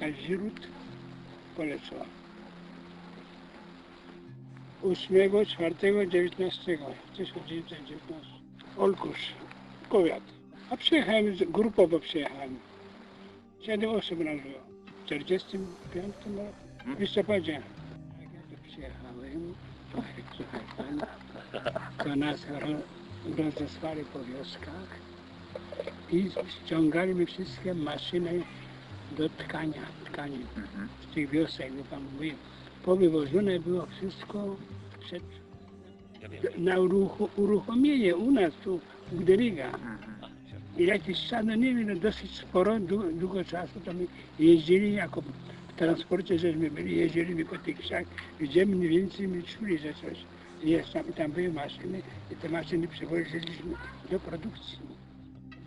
Kaziród polecała. 8, 4, 19, 1919. Olkusz, powiat. A przyjechałem, grupowo przyjechałem. Siedem osób nas było. W 45 roku, w listopadzie. Jak ja tu przyjechałem, słuchaj pan, to nas ro- rozesłali po wioskach i ściągali mi wszystkie maszyny do tkania, tkani z tych wiosek, bo pan mówi, powywożone było wszystko przed, na urucho, uruchomienie u nas tu w Gdyliga. I jakiś czas, no nie wiem, no dosyć sporo, długo, długo czasu to my jeździli jako w transporcie, żeśmy byli, jeździli po tych wsiach, gdzie mniej więcej my czuli, że coś jest tam, tam były maszyny i te maszyny przywoziliśmy do produkcji.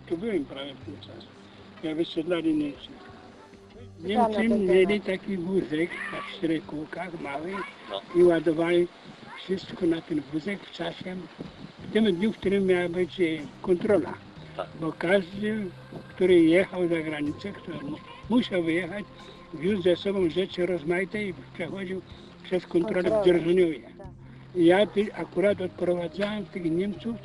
Tu byłem prawie w tym czasie. Ja wysiedlali Niemcy. Niemcy mieli taki wózek na czterech kółkach mały No. i ładowali wszystko na ten wózek w czasie, w tym dniu, w którym miała być e, kontrola. Tak. Bo każdy, który jechał za granicę, który mu- musiał wyjechać, wiózł ze sobą rzeczy rozmaite i przechodził przez kontrolę w. Dzierżoniuje. Tak. Ja akurat odprowadzałem tych Niemców,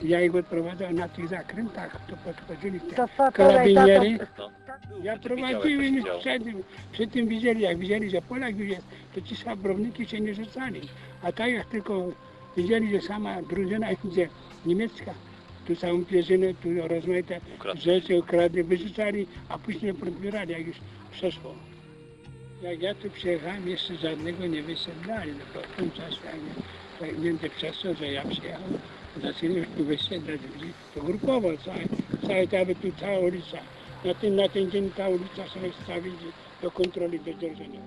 ja ich odprowadzałem na tych zakrętach, to podchodzili te karabiniery. No. Ja prowadziłem co ich przed, tym- przy tym widzieli, jak widzieli, że Polak już jest, to ci szabrowniki się nie rzucali. A tak jak tylko widzieli, że sama drużyna idzie niemiecka, tu całą pierzynę, tu rozmaite rzeczy ukradli, wyrzucali, a później podbierali, jak już przeszło. Jak ja tu przyjechałem, jeszcze żadnego nie wysiedlali, no to w tym czasie, jak nie, tak między przez to, że ja przyjechałem, zaczęli już tu wysiedlać ludzi, to grupowo, całe, całe ta, by tu cała ulica. Na ten, na ten dzień ta ulica sobie stawić do kontroli do dzierżenia.